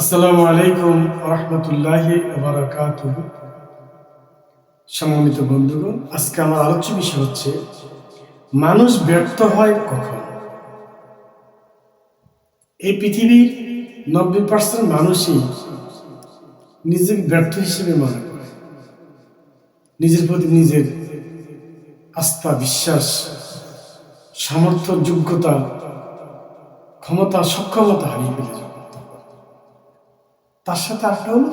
আসসালামু আলাইকুম রহমতুল্লাহি সম্মানিত বন্ধুগণ, আজকে আমার আলোচ্য বিষয় হচ্ছে, মানুষ ব্যর্থ হয় কখন? এই পৃথিবীর নব্বই পার্সেন্ট মানুষই নিজেকে ব্যর্থ হিসেবে মনে করে। নিজের প্রতি নিজের আস্থা, বিশ্বাস, সামর্থ্য, যোগ্যতা, ক্ষমতা, সক্ষমতা হারিয়ে ফেলে। তার সাথে আরেকটা হলো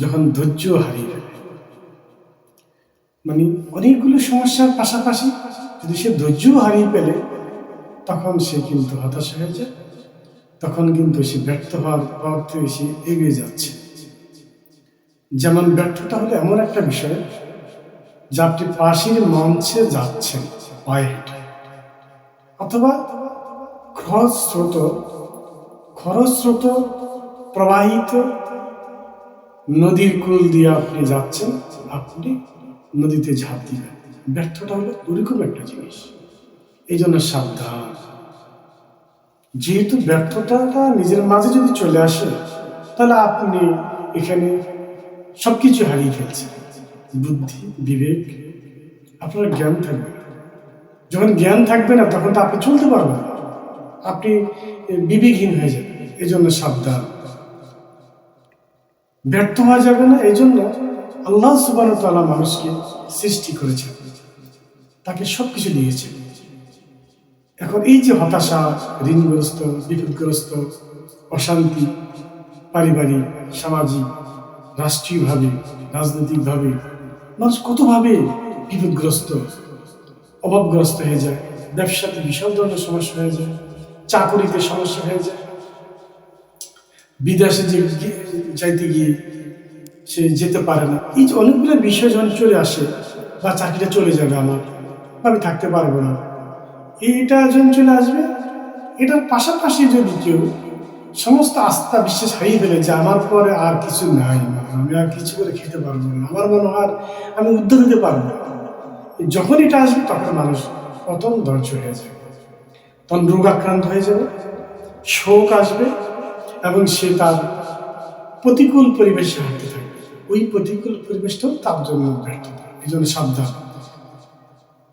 যখন ধৈর্য হারিয়ে ফেলে মানে অনেকগুলো সমস্যার পাশাপাশি যদি সে ধৈর্য হারিয়ে ফেলে, তখন সে কিন্তু হতাশ হয়ে যায়, তখন কিন্তু সে ব্যর্থ হওয়ার পথে সে এগিয়ে যাচ্ছে। যেমন ব্যর্থতা হলো এমন একটা বিষয়, যা আপনি পাশের মঞ্চে যাচ্ছেন, পায়ে অথবা খরচ স্রোত খরচ স্রোত প্রবাহিত নদীর কুল দিয়ে আপনি যাচ্ছেন, আপনি নদীতে ঝাঁপ দিবেন ব্যর্থতা হলো ওরকম একটা জিনিস। এই জন্য সাবধান। যেহেতু ব্যর্থতাটা নিজের মাঝে যদি চলে আসে, তাহলে আপনি এখানে সব কিছু হারিয়ে ফেলছেন। বুদ্ধি, বিবেক, আপনার জ্ঞান থাকবে যখন জ্ঞান থাকবে না, তখন তো আপনি চলতে পারবেন আপনি বিবেকহীন হয়ে যাবেন। এই জন্য সাবধান। ব্যর্থ হওয়া যাবে না এই জন্য আল্লাহ সুবান তালা মানুষকে সৃষ্টি করেছেন। তাকে সব কিছু এখন এই যে হতাশা, ঋণগ্রস্ত, বিপদগ্রস্ত, অশান্তি, পারিবারিক, সামাজিক, রাষ্ট্রীয়ভাবে, রাজনৈতিকভাবে মানুষ কতভাবে বিপদগ্রস্ত, অভাবগ্রস্ত হয়ে যায়, ব্যবসাতে বিশাল ধরনের সমস্যা হয়ে যায়, চাকরিতে সমস্যা হয়ে যায়, বিদেশে যে যাইতে গিয়ে সে যেতে পারে না। এই যে অনেকগুলো বিষয় যখন চলে আসে, বা চাকরিটা চলে যাবে আমার, বা আমি থাকতে পারব না, এইটা যখন চলে আসবে, এটার পাশাপাশি যদি কেউ সমস্ত আস্থা বিশ্বাস হারিয়ে ফেলে যে আমার পরে আর কিছু নাই আমি আর কিছু করে খেতে পারব না, আমার মনে হয় আমি উদ্ধার হতে পারব না। যখন এটা আসবে, তখন মানুষ প্রথম ধৈর্য হয়ে যাবে। তখন রোগ আক্রান্ত হয়ে যাবে, শোক আসবে, এবং সে তার প্রতিকূল পরিবেশে হাঁটতে থাকবে ওই প্রতিকূল পরিবেশটাও তার জন্য ব্যর্থতা এই জন্য সাবধান।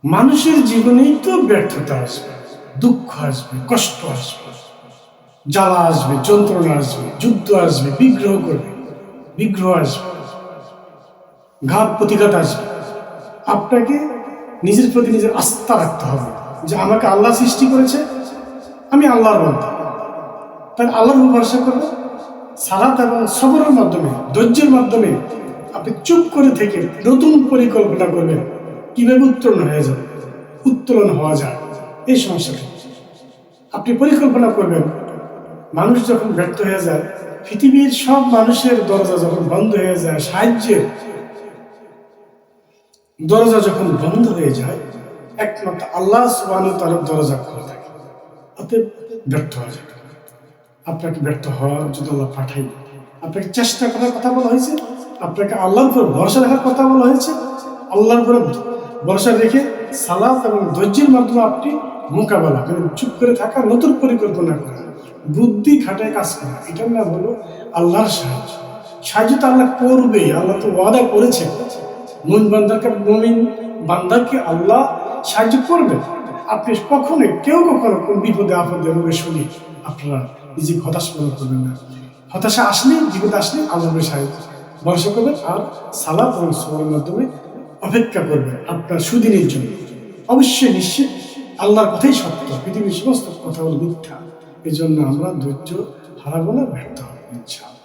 মানুষের জীবনেই তো ব্যর্থতা আসবে, দুঃখ আসবে, কষ্ট আসবে, জ্বালা আসবে, যন্ত্রণা আসবে, যুদ্ধ আসবে, বিগ্রহ করবে, বিগ্রহ আসবে, ঘাত প্রতিঘাত আসবে। আপনাকে নিজের প্রতি নিজের আস্থা রাখতে হবে যে আমাকে আল্লাহ সৃষ্টি করেছে, আমি আল্লাহর বন্ধু। তাই আল্লাহর ভরসা করব? সালাত এবং সবরের মাধ্যমে, ধৈর্যের মাধ্যমে আপনি চুপ করে থেকে নতুন পরিকল্পনা করবেন কীভাবে উত্তোলন হয়ে যাবে উত্তোলন হওয়া যায়, এই সমস্যাটা আপনি পরিকল্পনা করবেন, মানুষ যখন ব্যর্থ হয়ে যায়, পৃথিবীর সব মানুষের দরজা যখন বন্ধ হয়ে যায়, সাহায্যের দরজা যখন বন্ধ হয়ে যায়, একমাত্র আল্লাহ সুবাহ তার দরজা খোলা থাকে, অতএব ব্যর্থ হয়ে না। আপনাকে ব্যর্থ হওয়ার যদি আল্লাহ পাঠাই আপনাকে চেষ্টা করার কথা বলা হয়েছে, আপনাকে আল্লাহর উপর ভরসা রাখার কথা বলা হয়েছে। আল্লাহর উপর ভরসা রেখে সালাত এবং ধৈর্যের মাধ্যমে আপনি মোকাবেলা মানে চুপ করে থাকা, নতুন পরিকল্পনা করা, বুদ্ধি খাটায় কাজ করা, এটার নাম হলো আল্লাহর সাহায্য। সাহায্য তো আল্লাহ করবে আল্লাহ তো ওয়াদা করেছে মুন বান্দারকে মমিন বান্দারকে আল্লাহ সাহায্য করবে আপনি কখনোই, কেউ কখনো কোন বিপদে, আপদে, রোগে শুনি আপনারা নিজেকে হতাশ মনে করবেন না। হতাশা আসলে বিপদ আসলে আল্লাহ সাহায্য ভরসা করবেন আর সালাদ এবং সবার মাধ্যমে অপেক্ষা করবেন আপনার সুদিনের জন্য। অবশ্যই নিশ্চিত আল্লাহর কথাই সত্য। পৃথিবীর সমস্ত কথা হল মিথ্যা। এই জন্য আমরা ধৈর্য হারাবো না ব্যর্থ হব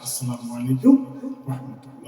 আসসালামু আলাইকুম রহমতুল্লাহ।